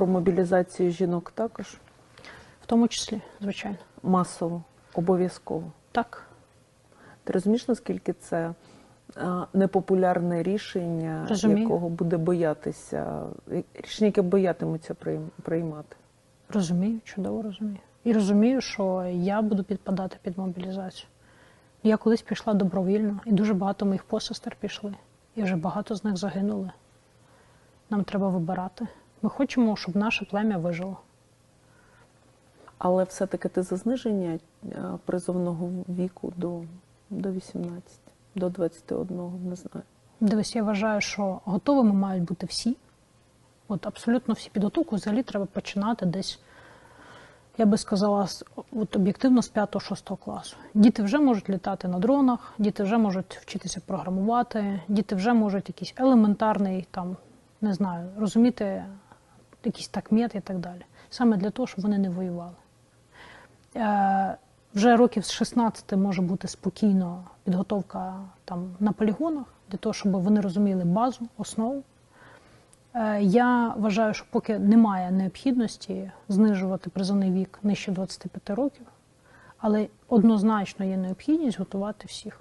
Про мобілізацію жінок також В тому числі, звичайно. масово, обов'язково. Так. Ти розумієш, наскільки це е, непопулярне рішення, Розумію. якого буде боятися, рішення, яке боятимуться приймати? Розумію, чудово розумію. І розумію, що я буду підпадати під мобілізацію. Я колись пішла добровільно, і дуже багато моїх посестер пішли. І вже багато з них загинули. Нам треба вибирати. Ми хочемо, щоб наше плем'я вижило. Але все-таки ти за зниження е, призовного віку до, до 18, до 21, не знаю. Дивись, я вважаю, що готовими мають бути всі. От абсолютно всі підготовку взагалі треба починати десь, я би сказала, от об'єктивно з 5-6 класу. Діти вже можуть літати на дронах, діти вже можуть вчитися програмувати, діти вже можуть якийсь елементарний, там, не знаю, розуміти якийсь такмет і так далі. Саме для того, щоб вони не воювали. Е, вже років з 16 може бути спокійно підготовка там на полігонах для того, щоб вони розуміли базу, основу. Е, Я вважаю, що поки немає необхідності знижувати призовний вік нижче 25 років, але однозначно є необхідність готувати всіх.